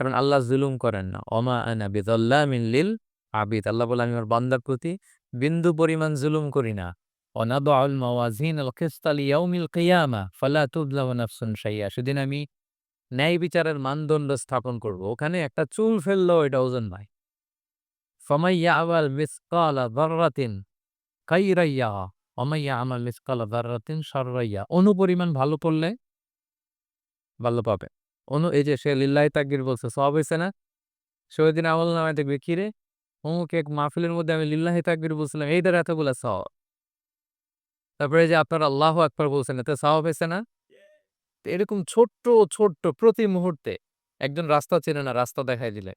কারণ আল্লাহ জুলুম করেন না। অমা আনা বিদল্লামিন লিল আবিদ। আল্লাহ বলে, আমি আমার বান্দার প্রতি বিন্দু পরিমাণ জুলুম করি না। অনাদআল মাওয়াজিন আল কিসতা লিয়াউমিল কিয়ামা, ফালা তুযলামু নাফসুন শাইআ সেদিন আমি ন্যায় বিচারের মানদণ্ড স্থাপন করব। ওখানে একটা চুল ফেললেও এটা ওজন নাই। ফামাইয়া আওয়াল মিসকালা দাররাতিন কাইরাইয়া অমাইয়া আমাল মিসকালা দাররাতিন সাররাইয়া অনুপরিমাণ ভালো করলে ভালো পাবে। অনু, এই যে সে লিল্লাহি তাকবীর বলছে, সব হয়েছে না? সে ওই দিন আমল নামায় দেখবে, কি রে? অমুক এক মাহফিলের মধ্যে আমি লিল্লাহি তাকবীর বলছিলাম, এই দ্বারা এতগুলা সব তারপরে যে আপনার আল্লাহ আকবার বলছেন, এতে সওয়াব হয়েছে না? এরকম ছোট্ট ছোট্ট প্রতি মুহূর্তে একজন রাস্তা চেনে না, রাস্তা দেখাই দিলেন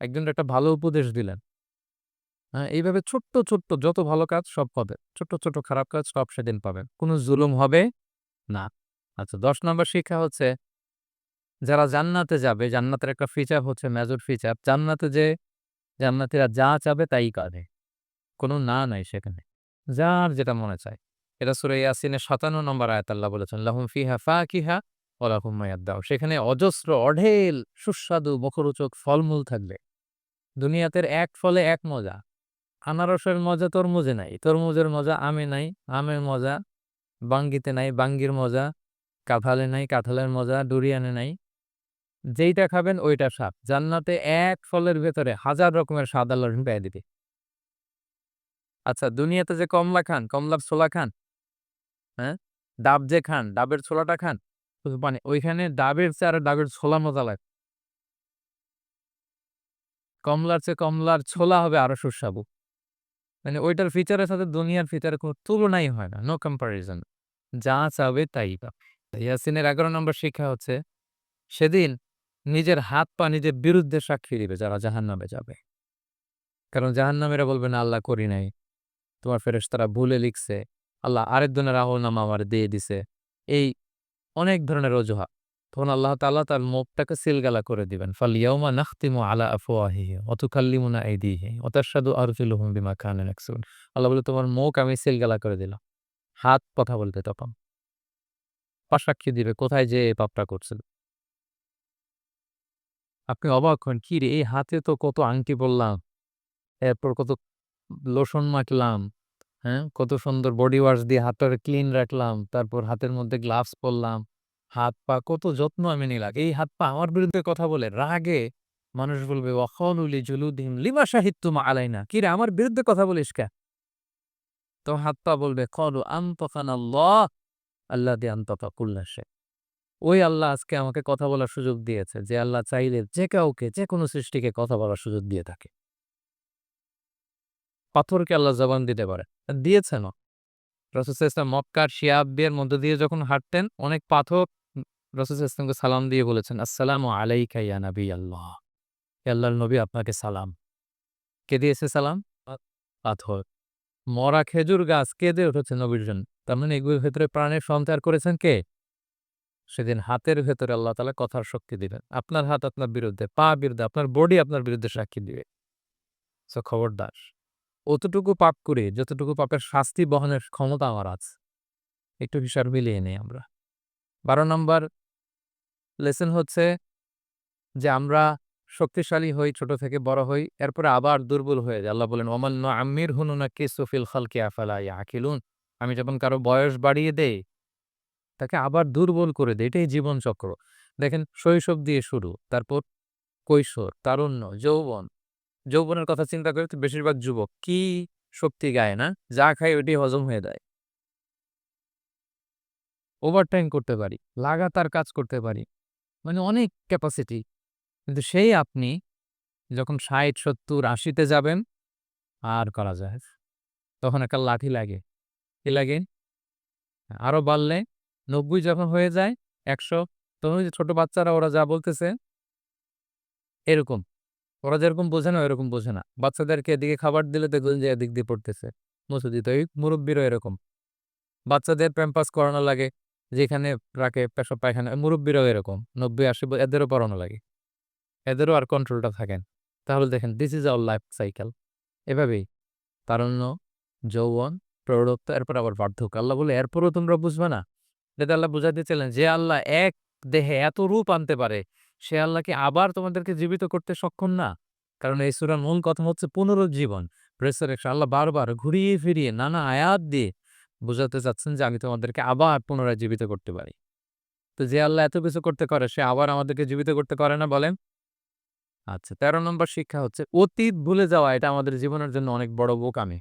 একজন একটা ভালো উপদেশ দিলেন। হ্যাঁ এইভাবে ছোট্ট ছোট্ট যত ভালো কাজ সব পাবেন ছোট্ট ছোট্ট খারাপ কাজ সব সেদিন পাবেন। কোনো জুলুম হবে না। আচ্ছা দশ নম্বর শিক্ষা হচ্ছে যারা জান্নাতে যাবে, জান্নাতের একটা ফিচার হচ্ছে মেজর ফিচার জান্নাতে যে জান্নাতিরা যা চাবে তাই কাঁদে কোনো না নাই সেখানে। যার যেটা মনে চায়। এটা সুরে ইয়াসিনের সাতান্ন নম্বর আয়াত আল্লাহ বলেছেন, লাহুম ফিহা ফা কিহা ওলাহুম মায়াদ্দাও সেখানে অজস্র, অঢেল, সুস্বাদু, মুখরোচক ফলমূল থাকবে। দুনিয়াতের এক ফলে এক মজা। আনারসের মজা তরমুজে নাই। তরমুজের মজা আমে নাই। আমের মজা বাঙ্গিতে নাই। বাঙ্গির মজা, কাঁঠালে নাই। কাঁঠালের মজা ডুরিয়ানে নাই। যেইটা খাবেন ওইটা স্বাদ। জান্নাতে এক ফলের ভেতরে হাজার রকমের স্বাদ আল্লাহ পেয়ে দিবে। আচ্ছা দুনিয়াতে যে কমলা খান, কমলার ছোলা খান হ্যাঁ? ডাব যে খান, ডাবের ছোলাটা খান, শুধু মানে ওইখানে ডাবের চেয়ে আর ডাবের ছোলা মজা লাগে। কমলার চেয়ে কমলার ছোলা হবে আরও সুস্বাদু। মানে ওইটার ফিচারের সাথে দুনিয়ার ফিচারের কোনো তুলনাই হয় না নো কম্পারিজন যা চাবে তাই পাবে। ইয়াসিনের এগারো নম্বর শিক্ষা হচ্ছে, সেদিন নিজের হাত পা নিজের বিরুদ্ধে সাক্ষী দিবে যারা জাহান্নামে যাবে। কারণ জাহান্নামেরা বলবে, না, আল্লাহ করি নাই। তোমার ফেরেস তারা ভুলে লিখছে, আল্লাহ আরেক জনের রাহুল নামা আমার দিয়ে দিছে। এই অনেক ধরনের অজুহাত। তখন আল্লাহ তাল্লাহ তার মুখটাকে সিলগালা করে দিবেন ফাল ইয়াউমা নাখতিমু আলা আফওয়াহিহি অতুকাল্লিমুনা আইদিহি ওতাশহাদু আরজুলুহুম বিমা ইয়াকসুবুন আল্লাহ বলে, তোমার মুখ আমি সিলগালা করে দিলাম। হাত কথা বলতে তখন। পা সাক্ষী দিবে, কোথায় যে পাপটা করছিল? আপনি অবাক হন, কি রে, এই হাতে তো কত আংটি পরলাম, এরপর কত লোশন মাখলাম হ্যাঁ? কত সুন্দর বডি ওয়াশ দিয়ে হাতটা ক্লিন রাখলাম, তারপর হাতের মধ্যে গ্লাভস পরলাম, হাত পা কত যত্ন আমি নিলাম। এই হাত পা আমার বিরুদ্ধে কথা বলে রাগে মানুষ বলবে অখনুলি জুলুদিম লিমা সাহিত্যুম আলাইনা? কি রে, আমার বিরুদ্ধে কথা বলিস কে? তো হাত পা বলবে, কলু আন্তফান আল্লাহ আল্লাহ দিয়ে আন্তফা কুল্লাসে ওই আল্লাহ আজকে আমাকে কথা বলার সুযোগ দিয়েছে যে, আল্লাহ চাইলে যে কাউকে, যে কোনো সৃষ্টিকে কথা বলার সুযোগ দিয়ে থাকে। পাথরকে আল্লাহ জবান দিতে পারে। দিয়েছেন রসুল ইসলাম মক্কার শিয়াবের মধ্য দিয়ে যখন হাঁটতেন, অনেক পাথর রসুল ইসলামকে সালাম দিয়ে বলেছেন, আসসালাম আলাইকা ইয়া নবী আল্লাহ। আল্লাহর নবী, আপনাকে সালাম। কে দিয়েছে সালাম? পাথর। মরা খেজুর গাছ কে দিয়ে উঠেছে নবীর জন্য? তার মানে এগুলোর ভেতরে প্রাণের সঞ্চার করেছেন কে? সেদিন হাতের ভেতরে আল্লাহ তালা কথার শক্তি দিবেন। আপনার হাত আপনার বিরুদ্ধে, পা বিরুদ্ধে, আপনার বডি আপনার বিরুদ্ধে সাক্ষী দিবে। সো খবরদার, অতটুকু পাপ করে, যতটুকু পাপের শাস্তি বহনের ক্ষমতা আমার আছে, একটু হিসাব মিলিয়ে নেই আমরা। বারো নম্বর লেসন হচ্ছে যে আমরা শক্তিশালী হই, ছোট থেকে বড় হই, এরপরে আবার দুর্বল হয়ে যায় আল্লাহ বলেন অমান্য আমির হুনুনা কে সুফিল খালকে আফালা আকিলুন আমি যখন কারও বয়স বাড়িয়ে দেই তাকে আবার দুর্বল করে দেয়। এটাই জীবনচক্র। দেখেন, শৈশব দিয়ে শুরু, তারপর কৈশোর, তারুণ্য, যৌবন। যৌবনের কথা চিন্তা করে বেশিরভাগ যুবক কি শক্তি গায় না? যা খায় ওইটি হজম হয়ে যায়। ওভারটাইম করতে পারি, লাগাতার কাজ করতে পারি মানে অনেক ক্যাপাসিটি কিন্তু সেই আপনি যখন ষাট, সত্তর, আশিতে যাবেন, আর করা যায় তখন একটা লাঠি লাগে। কি লাগে? আরও বাড়লে নব্বই যখন হয়ে যায়, একশো, তখন ওই ছোট বাচ্চারা ওরা যা বলতেছে এরকম। ওরা যেরকম বোঝে না, ওইরকম বোঝে না। বাচ্চাদেরকে এদিকে খাবার দিলে দেখবেন যে এদিক দিয়ে পড়তেছে। মুসুদি তো এই মুরব্বীরও এরকম। বাচ্চাদের প্যাম্পাস করানো লাগে, যেখানে রাখে পেশাব পায়খানা মুরব্বীরাও এরকম। নব্বই, আশি এদেরও পড়ানো লাগে। এদেরও আর কন্ট্রোলটা থাকেন। তাহলে দেখেন this is our life cycle এভাবেই। তারণ্য, যৌবন, প্রৌঢ়ত্ব, এরপর আবার বার্ধক্য। আল্লাহ বলে, এরপরও তোমরা বুঝবে না। যেটা আল্লাহ বুঝাতে চাইলেন যে আল্লাহ এক দেহে এত রূপ আনতে পারে, সে আল্লাহ কি আবার তোমাদেরকে জীবিত করতে সক্ষম না? কারণ এই সুরার মূল কথা হচ্ছে পুনরুজ্জীবন। রেসারেকশন আল্লাহ বারবার ঘুরিয়ে ফিরিয়ে নানা আয়াত দিয়ে বুঝাতে চাচ্ছেন যে আমি তোমাদেরকে আবার পুনরায় জীবিত করতে পারি। তো যে আল্লাহ এত কিছু করতে করে, সে আবার আমাদেরকে জীবিত করতে করে না বলেন? আচ্ছা ১৩ নম্বর শিক্ষা হচ্ছে অতীত ভুলে যাওয়া, এটা আমাদের জীবনের জন্য অনেক বড় বোকামি।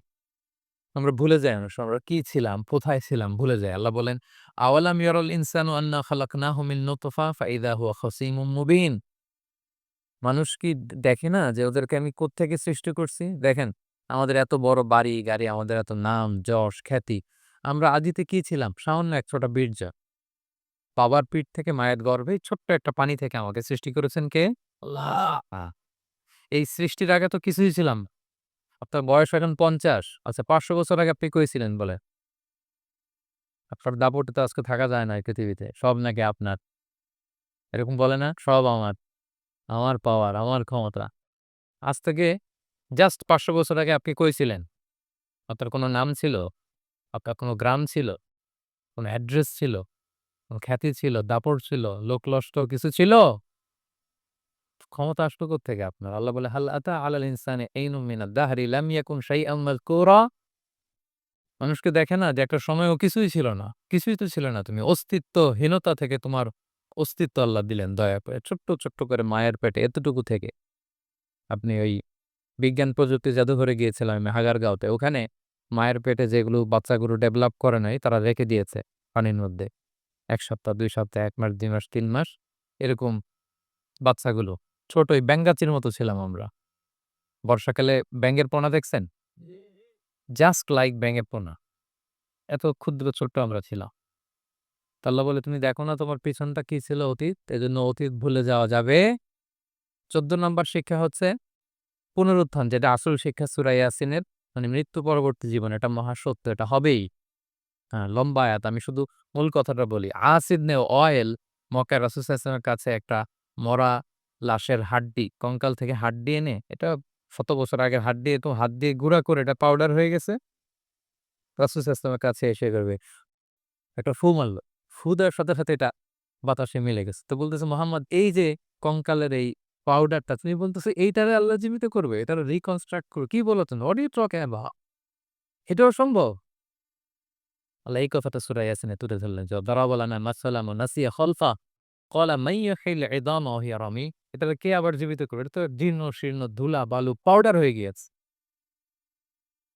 আমরা ভুলে যাই অনেক আমরা কি ছিলাম, কোথায় ছিলাম ভুলে যাই। আল্লাহ বলেন, "আওয়ালাম ইয়ারাল ইনসানু আন্না খালাকনাহু মিন নুতফা ফাইদা হুয়া খাসীমুম মুবিন।" মানুষ কি দেখে না যে ওদেরকে আমি কোত্থেকে সৃষ্টি করছি? দেখেন, আমাদের এত বড় বাড়ি, গাড়ি, আমাদের এত নাম, যশ, খ্যাতি। আমরা আদিতে কি ছিলাম? সামান্য এক ফোঁটা বীর্য। বাবার পিঠ থেকে মায়ের গর্ভে ছোট্ট একটা পানি থেকে আমাকে সৃষ্টি করেছেন কে? আল্লাহ। এই সৃষ্টির আগে তো কিছুই ছিলাম। আপনার বয়স এখন ৫০ আচ্ছা ৫০০ বছর আগে আপনি কই ছিলেন বলেন? আপনার দাপটে তো আজকে থাকা যায় না পৃথিবীতে। সব নাকি আপনার। এরকম বলে না? সব আমার। আমার পাওয়ার, আমার ক্ষমতা। আজ থেকে জাস্ট ৫০০ বছর আগে আপনি কইছিলেন আপনার কোনো নাম ছিল? আপনার কোনো গ্রাম ছিল? কোনো অ্যাড্রেস ছিল? কোনো খ্যাতি ছিল, দাপট ছিল, লোকলস্কর কিছু ছিল? ক্ষমতা আসলো কোত্থেকে আপনার? আল্লাহ বলে, "হাল আতা আলাল ইনসানি ঈনুম মিনাদ দাহরি লাম ইয়াকুন শাইআম মাযকুরা" মানুষকে দেখে না যে একটা সময় ও কিছুই ছিল না। কিছুই তো ছিল না তুমি। অস্তিত্বহীনতা থেকে তোমার অস্তিত্ব আল্লাহ দিলেন দয়া করে। ছোট্ট, ছোট্ট করে মায়ের পেটে এতটুকু থেকে। আপনি ওই বিজ্ঞান প্রযুক্তি জাদুঘরে গিয়েছিলাম আমি আগারগাঁওতে। ওখানে মায়ের পেটে যেগুলো বাচ্চাগুলো ডেভেলপ করে নাই তারা রেখে দিয়েছে পানির মধ্যে। এক সপ্তাহ, দুই সপ্তাহ, ১ মাস, ২ মাস, তিন মাস এরকম বাচ্চাগুলো। ছোট ওই ব্যাঙগাচির মতো ছিলাম আমরা। বর্ষাকালে ব্যাঙের পোনা দেখছেন? জাস্ট লাইক ব্যাঙের পোনা। এত ক্ষুদ্র ছোট্ট আমরা ছিলাম। তো আল্লাহ বলে, "তুমি দেখো না তোমার পিছনটা কি ছিল অতীত? এজন্য অতীত ভুলে যাওয়া যাবে" ১৪ নম্বর শিক্ষা হচ্ছে পুনরুত্থান যেটা আসল শিক্ষা সূরা ইয়াসিনের মানে মৃত্যু পরবর্তী জীবন এটা মহাসত্য, এটা হবেই। হ্যাঁ, লম্বা আয়াত। আমি শুধু মূল কথাটা বলি। আস ইবনে ওয়াইল মক্কায় রাসূল সাল্লাল্লাহু আলাইহি ওয়াসাল্লামের কাছে একটা মরা লাশের হাড্ডি, কঙ্কাল থেকে হাড্ডি এনে এটা শত বছর আগের হাড্ডি এরকম হাত দিয়ে গুঁড়া করে এটা পাউডার হয়ে গেছে। রাসূল ওয়াসাল্লামের কাছে এসে করবে। একটা ফু মারল। ফু দেওয়ার সাথে, সাথে এটা বাতাসে মিলে গেছে। তো বলতেছে, "মোহাম্মদ এই যে কঙ্কালের এই পাউডারটা তুমি বলতেছো এইটারে আল্লাহ জীবিত করবে? এটা রিকনস্ট্রাক্ট করবে? কি বলো তুমি? ইউ টকিং এটাও সম্ভব?" আল্লাহ এই কথাটা সূরা ইয়াসিনে তুলে ধরলেন যে, "দরাবা লানা মাসালাম নাসিয়া খলফা ক্বালা মান ইউহয়িল ইযামা ওয়া হিয়া রামীম" এটারে কে আবার জীবিত করবে? এটা তো জীর্ণ শীর্ণ ধুলা বালু পাউডার হয়ে গিয়েছে।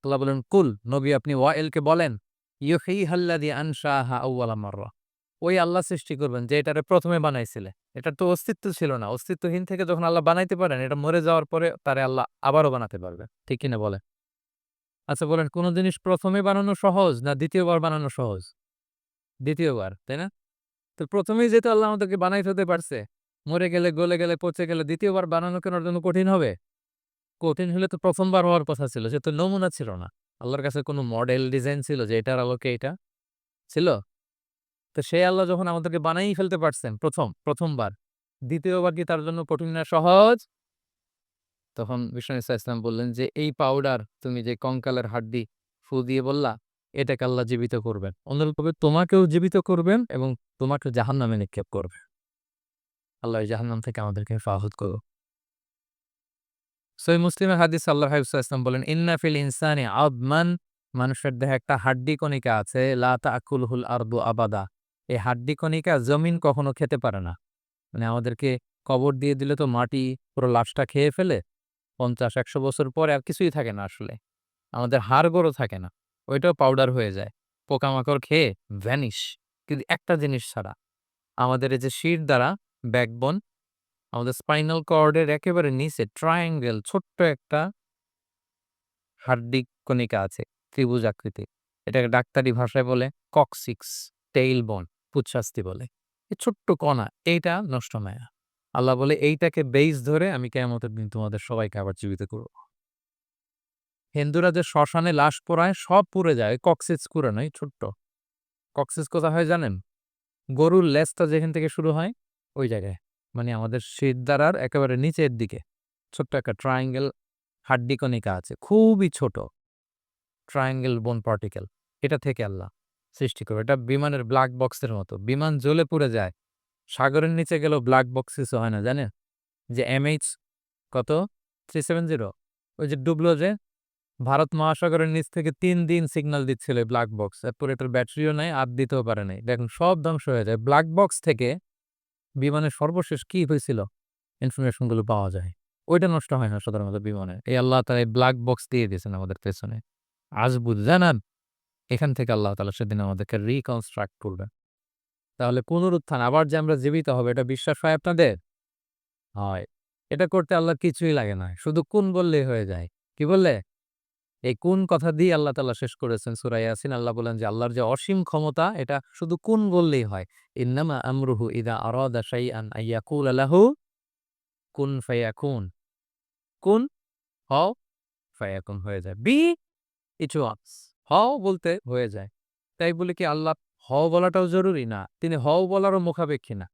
আল্লাহ বলেন, "কুল নবী আপনি ওয়াইলকে বলেন, ইউহয়িহাল্লাযী আনশাআহা আউওয়ালা মাররা" ওই আল্লাহ সৃষ্টি করবেন যে এটারে প্রথমে বানাইছিলে। এটার তো অস্তিত্ব ছিল না। অস্তিত্বহীন থেকে যখন আল্লাহ বানাইতে পারেন এটা মরে যাওয়ার পরে তারে আল্লাহ আবারও বানাতে পারবে। ঠিক কিনা বলেন? আচ্ছা বলেন কোন জিনিস প্রথমে বানানো সহজ না দ্বিতীয়বার বানানো সহজ? দ্বিতীয়বার, তাই না? তো প্রথমেই যেহেতু আল্লাহ আমাদেরকে বানাই ফেলতে পারছে, মরে গেলে, গলে গেলে, পচে গেলে দ্বিতীয়বার বানানো কেন ওর জন্য কঠিন হবে? কঠিন হলে তো প্রথমবার হওয়ার কথা ছিল। সে তো নমুনা ছিল না। আল্লাহর কাছে কোনো মডেল ডিজাইন ছিল যে এটার আলোকে এটা? ছিল? তো সেই আল্লাহ যখন আমাদেরকে বানাই ফেলতে পারছেন প্রথম, প্রথমবার, দ্বিতীয়বার কি তার জন্য কঠিন না সহজ? তখন বিষ্ণু ইসা ইসলাম বললেন যে, "এই পাউডার তুমি যে কঙ্কালের হাড্ডি ফু দিয়ে বললা, এটাকে আল্লাহ জীবিত করবেন। অনুরূপভাবে তোমাকেও জীবিত করবেন এবং তোমাকে জাহান্নামে নিক্ষেপ করবেন।" আল্লাহ জাহান্নাম থেকে আমাদেরকে হেফাজত করুক। সহিহ মুসলিমের হাদিস আল্লাহর হাবিব সাল্লাল্লাহু বলেন, "ইন্না ফিল ইনসানি আযমান" মানুষের দেহে একটা হাড্ডি কণিকা আছে, লা তা'কুলুহুল আরদু আবাদা। এই হাড্ডি কণিকা জমিন কখনো খেতে পারে না। মানে আমাদেরকে কবর দিয়ে দিলে তো মাটি পুরো লাশটা খেয়ে ফেলে। ৫০-১০০ বছর পরে আর কিছুই থাকে না আসলে। আমাদের হাড়-গোড়ও থাকে না। ওইটাও পাউডার হয়ে যায়। পোকামাকড় খেয়ে ভ্যানিশ। কিন্তু একটা জিনিস ছাড়া, আমাদের এই যে শির দ্বারা ব্যাকবোন, আমাদের স্পাইনাল কর্ডের একেবারে নিচে ট্রায়াঙ্গেল ছোট্ট একটা হাড্ডি কণিকা আছে, ত্রিভুজ আকৃতি এটাকে ডাক্তারি ভাষায় বলে কক্সিক্স, টেইল বোন, পুচ্ছাস্থি বলে। এই ছোট্ট কণা, এইটা নষ্ট না। আল্লাহ বলে এইটাকে বেইস ধরে আমি কিয়ামতের দিন তোমাদের সবাইকে আবার জীবিত করব। হিন্দুরা যে শ্মশানে লাশ পোড়ায় সব পুড়ে যায়। কক্সিস পুড়ে নয়, ছোট্ট। কক্সিস কোথা হয় জানেন? গরুর লেজটা যেখান থেকে শুরু হয় ওই জায়গায়। মানে আমাদের শিরদাঁড়ার একেবারে নিচের দিকে ছোট্ট একটা ট্রায়াঙ্গেল হাড্ডি কণিকা আছে। খুবই ছোট। ট্রায়াঙ্গেল বোন পার্টিকেল। এটা থেকে আল্লাহ সৃষ্টি করে। এটা বিমানের ব্লাক বক্সের মতো। বিমান জ্বলে পুড়ে যায়। সাগরের নিচে গেলেও ব্ল্যাক বক্স কিছু হয় না, জানেন যে এমএইচ কত থ্রি সেভেন জিরো ওই যে ডুবলো যে ভারত মহাসাগরের নিচ থেকে তিন দিন সিগন্যাল দিচ্ছিল ব্ল্যাক বক্স এরপর এটার ব্যাটারিও নাই, আর দিতেও পারে নাই দেখুন, সব ধ্বংস হয়ে যায় ব্ল্যাক বক্স থেকে বিমানের সর্বশেষ কি হয়েছিল? ইনফরমেশনগুলো পাওয়া যায়। ওইটা নষ্ট হয় না সাধারণত বিমানে। এই আল্লাহ তালা ব্ল্যাক বক্স দিয়ে দিয়েছেন আমাদের পেছনে। আজ বুঝ জানান? এখান থেকে আল্লাহ তালা সেদিন আমাদেরকে রিকনস্ট্রাক্ট করবে তাহলে পুনরুত্থান, আবার যে আমরা জীবিত হবে, এটা বিশ্বাস হয় আপনাদের? হয়। এটা করতে আল্লাহ কিছুই লাগে না। শুধু কোন বললেই হয়ে যায়। কি বললে? এই কোন কথা দিয়ে আল্লাহ তালা শেষ করেছেন সুরাই আসিন আল্লাহ বলেন যে, আল্লাহর যে অসীম ক্ষমতা, এটা শুধু কোন বললেই হয়? ইন্নামা আমরুহু ইদা আরাদা শাইআন আইয়াকুল আলাহু কুন ফায়াকুন। কুন, হও ফায়াকুন হয়ে যায়। বি ইট ওয়ান্স হও বলতে হয়ে যায়। তাই বলে কি, আল্লাহ হও বলাটাও জরুরি না? তিনি হও বলারও মুখাপেক্ষী না।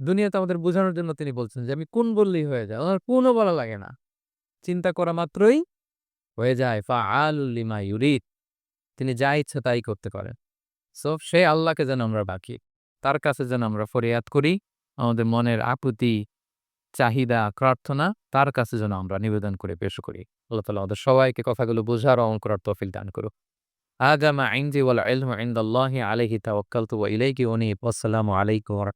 দুনিয়াতে আমাদের বোঝানোর জন্য তিনি বলছেন যে, আমি কোন বললেই হয়ে যায়? ওনার কোনও বলা লাগে না। চিন্তা করা মাত্রই হয়ে যায়। ফা আলিমা ইউরিদ। তিনি যা ইচ্ছে তাই করতে পারেন। সো, সে আল্লাহকে যেন আমরা বাকি তার কাছে যেন আমরা ফরিয়াদ করি। আমাদের মনের আকুতি চাহিদা, প্রার্থনা তার কাছে যেন আমরা নিবেদন করে পেশ করি। আল্লাহ তালা আমাদের সবাইকে কথাগুলো বোঝার অমল করার তফিল দান করুক। আগামা আইনজি ওয়াল ইলমু ইনদাল্লাহি আলাইহি তাওয়াক্কালতু ওয়া ইলাইহি উনীব। আসসালামু আলাইকুম